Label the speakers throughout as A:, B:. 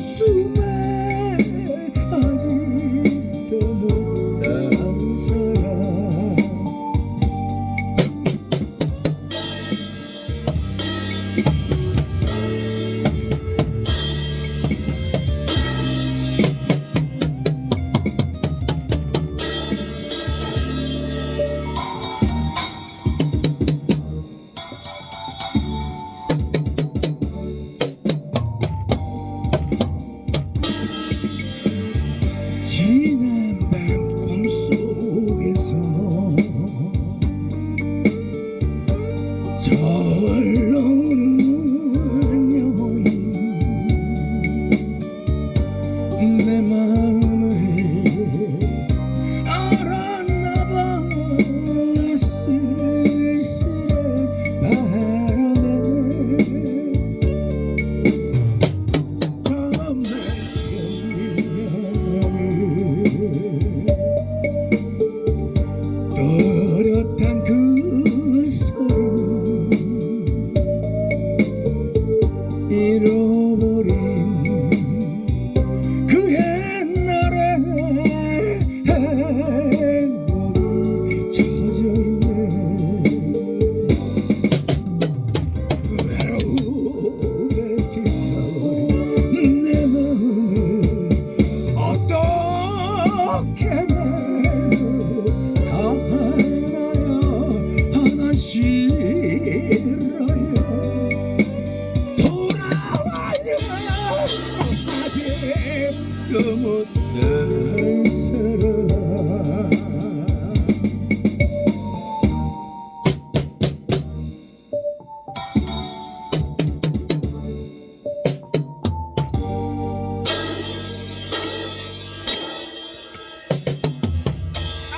A: 가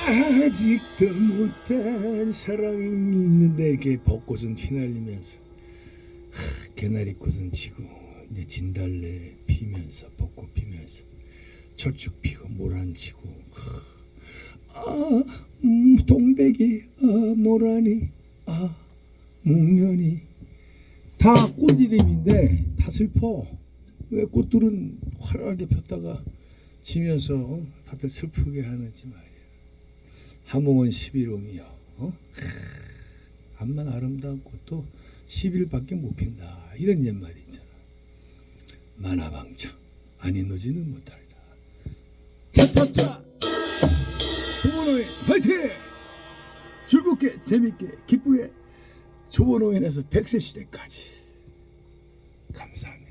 A: 아직도 못한 사랑이 있는데 이렇게 벚꽃은 휘날리면서 하, 개나리꽃은 지고 이제 진달래 피면서 벚꽃 피면서 철쭉 피고 모란지고 하, 아 음, 동백이 아 모란이 아 목련이 다 꽃 이름인데 다 슬퍼 왜 꽃들은 화려하게 폈다가 지면서 어? 다들 슬프게 하는지 말이야 하몽은 11홍이요. 어? 크, 암만 아름다운 꽃도 10일밖에 못 핀다. 이런 옛말이 있잖아. 만화방창 아니 노지는 못할다. 차차차 조원호의 화이팅! 즐겁게 재밌게 기쁘게 조원호인에서 100세 시대까지 감사합니다.